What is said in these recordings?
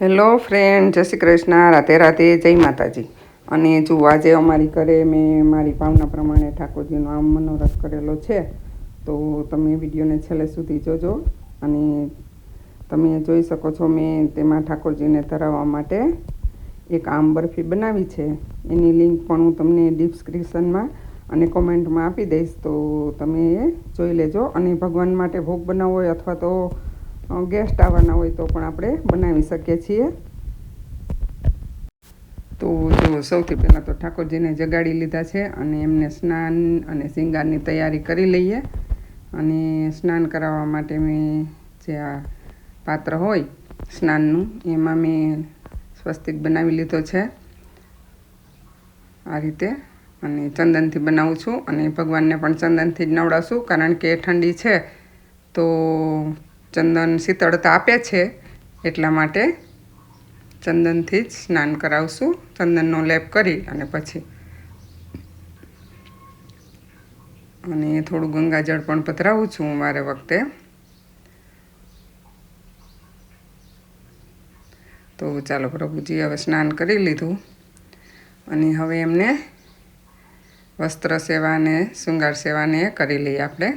Hello friend જય શ્રી કૃષ્ણ. રાધે રાધે. જય માતાજી. અને જો આજે અમારી ઘરે મેં મારી ભાવના પ્રમાણે ઠાકોરજીનો આમ મનોરથ કરેલો છે, તો તમે વિડીયોને છેલ્લે સુધી જોજો અને તમે જોઈ શકો છો મેં તેમાં ઠાકોરજીને ધરાવવા માટે એક આમ બરફી બનાવી છે. એની લિંક પણ હું તમને ડિસ્ક્રિપ્શનમાં અને કોમેન્ટમાં આપી દઈશ, તો તમે જોઈ લેજો. અને ભગવાન માટે ભોગ બનાવવો હોય અથવા તો ગેસ્ટ આવવાના હોય તો પણ આપણે બનાવી શકીએ છીએ. તો જો સૌથી પહેલાં તો ઠાકોરજીને જગાડી લીધા છે અને એમને સ્નાન અને શિંગારની તૈયારી કરી લઈએ. અને સ્નાન કરાવવા માટે મેં જે આ પાત્ર હોય સ્નાનનું, એમાં મેં સ્વસ્તિક બનાવી લીધો છે. આ રીતે અને ચંદનથી બનાવું છું અને ભગવાનને પણ ચંદનથી જ નવડાવશું કારણ કે ઠંડી છે. તો ચંદન શીતળતા આપે છે, એટલા માટે ચંદનથી જ સ્નાન કરાવશું. ચંદનનો લેપ કરી અને પછી અને થોડું ગંગાજળ પણ પધરાવું છું વારે વખતે. તો ચાલો પ્રભુજી, હવે સ્નાન કરી લીધું અને હવે એમને વસ્ત્ર સેવાને શૃંગાર સેવાને કરી લઈએ આપણે.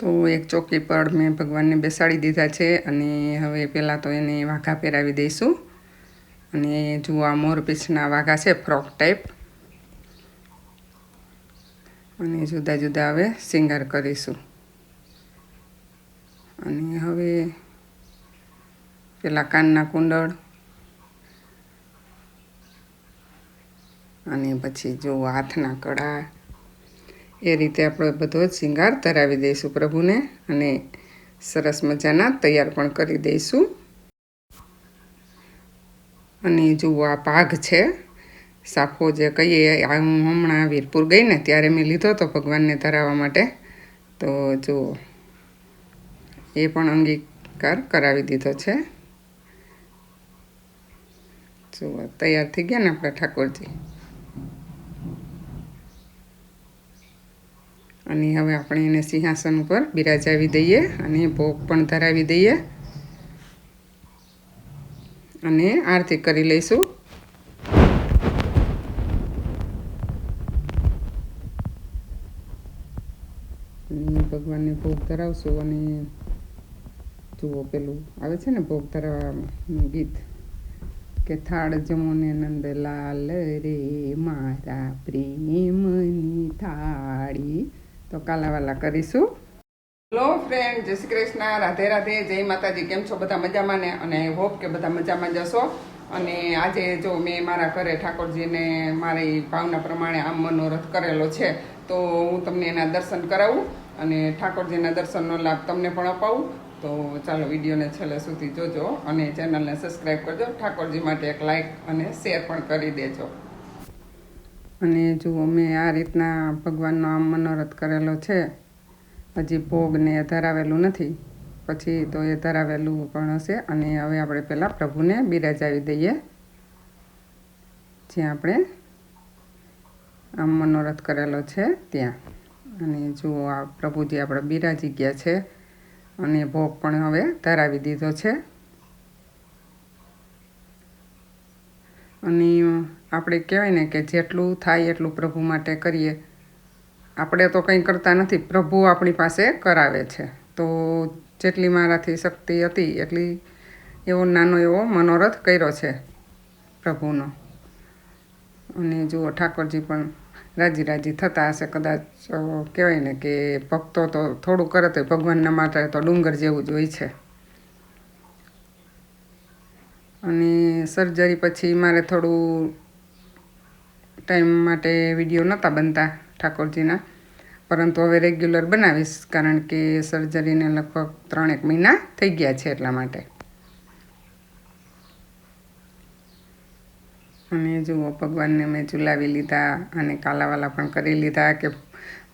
તો એક ચોકી પર મેં ભગવાનને બેસાડી દીધા છે અને હવે પહેલાં તો એને વાઘા પહેરાવી દઈશું. અને જુઓ આ મોરપીંછના વાઘા છે, ફ્રોક ટાઈપ. અને જુદા જુદા હવે સિંગાર કરીશું. અને હવે પેલા કાનના કુંડળ. અને પછી જો હાથના કડા. એ રીતે આપણે બધો જ શિંગાર ધરાવી દઈશું પ્રભુને અને સરસ મજાના તૈયાર પણ કરી દઈશું. અને જુઓ આ પાઘ છે. સાફો જે કહીએ આ હું હમણાં વીરપુર ગઈ ને ત્યારે મેં લીધો હતો ભગવાનને ધરાવવા માટે. તો જુઓ, એ પણ અંગીકાર કરાવી દીધો છે. જુઓ, તૈયાર થઈ ગયા ને આપણા ઠાકોરજી. અને હવે આપણે એને સિંહાસન ઉપર બિરાજાવી દઈએ અને ભોગ પણ ધરાવી દઈએ. અને આરતી કરી લઈશું. ભગવાનને ભોગ ધરાવશું અને જુઓ પેલું આવે છે ને ભોગ ધરાવવાનું ગીત કે થાળ જમોને નંદલાલ રે મારા પ્રેમની થાળી. તો કાલાવાલા કરીશું. હેલો ફ્રેન્ડ જય શ્રી કૃષ્ણ, રાધે રાધે, જય માતાજી. કેમ છો બધા મજામાં ને? અને હોપ કે બધા મજામાં જશો અને આજે જો મેં મારા ઘરે ઠાકોરજીને મારી ભાવના પ્રમાણે આમ મનોરથ કરેલો છે, તો હું તમને એના દર્શન કરાવું અને ઠાકોરજીના દર્શનનો લાભ તમને પણ અપાવું. તો ચાલો વિડીયોને છેલ્લે સુધી જોજો અને ચેનલને સબસ્ક્રાઈબ કરજો. ઠાકોરજી માટે એક લાઇક અને શેર પણ કરી દેજો. અને જુઓ મેં આ રીતના ભગવાનનો આમ મનોરથ કરેલો છે, હજી ભોગને એ ધરાવેલું નથી. પછી તો એ ધરાવેલું પણ હશે અને હવે આપણે પહેલાં પ્રભુને બિરાજાવી દઈએ. જ્યાં આપણે આમ મનોરથ કરેલો છે ત્યાં. અને જુઓ આ પ્રભુજી આપણે બિરાજી ગયા છે અને ભોગ પણ હવે ધરાવી દીધો છે. અને આપણે કહેવાય ને કે જેટલું થાય એટલું પ્રભુ માટે કરીએ. આપણે તો કંઈ કરતા નથી, પ્રભુ આપણી પાસે કરાવે છે. તો જેટલી મારાથી શક્તિ હતી, એટલી એવો નાનો એવો મનોરથ કર્યો છે પ્રભુનો. અને જુઓ, ઠાકોરજી પણ રાજી રાજી થતા હશે. કદાચ કહેવાય ને કે ભક્તો તો થોડું કરે તો ભગવાનના માટે તો ડુંગર જેવું જ હોય છે. અને સર્જરી પછી મારે થોડું ટાઈમ માટે વીડિયો નહોતા બનતા ઠાકોરજીના. પરંતુ હવે રેગ્યુલર બનાવીશ, કારણ કે સર્જરીને લગભગ ત્રણેક મહિના થઈ ગયા છે એટલા માટે. અને જુઓ, ભગવાનને મેં ઝુલાવી લીધા અને કાલાવાલા પણ કરી લીધા કે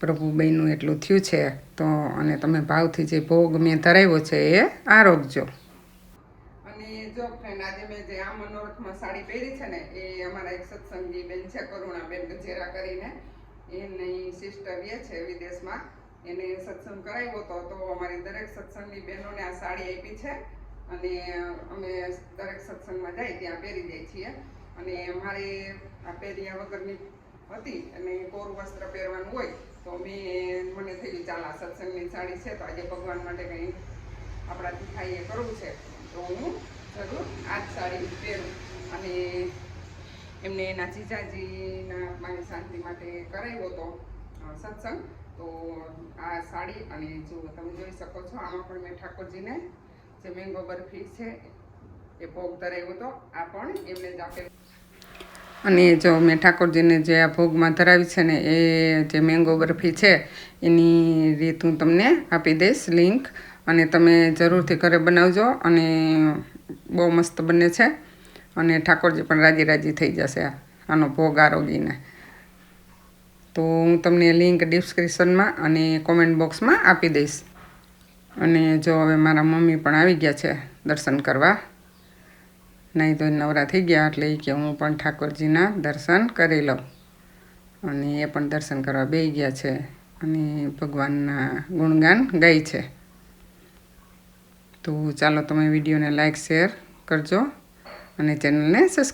પ્રભુ બહેનું એટલું થયું છે તો અને તમે ભાવથી જે ભોગ મેં ધરાવ્યો છે એ આરોગજો જો ફ્રેન્ડ આજે મેં જે આ મનોરથમાં સાડી પહેરી છે ને, એ અમારા એક સત્સંગી બેન છે, કરુણાબેન ગજેરા કરીને. એની સિસ્ટર એ છે વિદેશમાં. એને સત્સંગ કરાવ્યો હતો, તો અમારી દરેક સત્સંગની બહેનોને આ સાડી આપી છે. અને અમે દરેક સત્સંગમાં જાય ત્યાં પહેરી જઈએ છીએ. અને મારે આ પહેર્યા વગરની હતી અને કોરું વસ્ત્ર પહેરવાનું હોય, તો મેં મને થયું ચાલ આ સત્સંગની સાડી છે, તો આજે ભગવાન માટે કંઈ આપણાથી થાય કરવું છે. તો હું જરૂર આ જ સાડી પહેરું. અને એમને એના જીજાજીના મારી શાંતિ માટે કરાવ્યો હતો સત્સંગ. તો આ સાડી અને જો તમે જોઈ શકો છો, આમાં પણ મેં ઠાકોરજીને જે મેંગો બરફી છે, એ ભોગ ધરાવ્યો હતો. આ પણ એમને જ અને જો મેં ઠાકોરજીને જે આ ભોગમાં ધરાવી છે ને, એ જે મેંગો બરફી છે, એની રીત હું તમને આપી દઈશ લિંક. અને તમે જરૂરથી ઘરે બનાવજો અને બહુ મસ્ત બને છે. અને ઠાકોરજી પણ રાજી રાજી થઈ જશે આનો ભોગ આરોગીને. તો હું તમને લિંક ડિસ્ક્રિપ્શનમાં અને કોમેન્ટ બોક્સમાં આપી દઈશ. અને જો હવે મારા મમ્મી પણ આવી ગયા છે દર્શન કરવા, નહીં તો નવરા થઈ ગયા એટલે કે હું પણ ઠાકોરજીના દર્શન કરી લઉં. અને એ પણ દર્શન કરવા બેસી ગયા છે. અને ભગવાનના ગુણગાન ગાય છે. તો ચાલો તમે વિડીયોને લાઈક શેર કરજો અને ચેનલને સબસ્ક્રાઈબ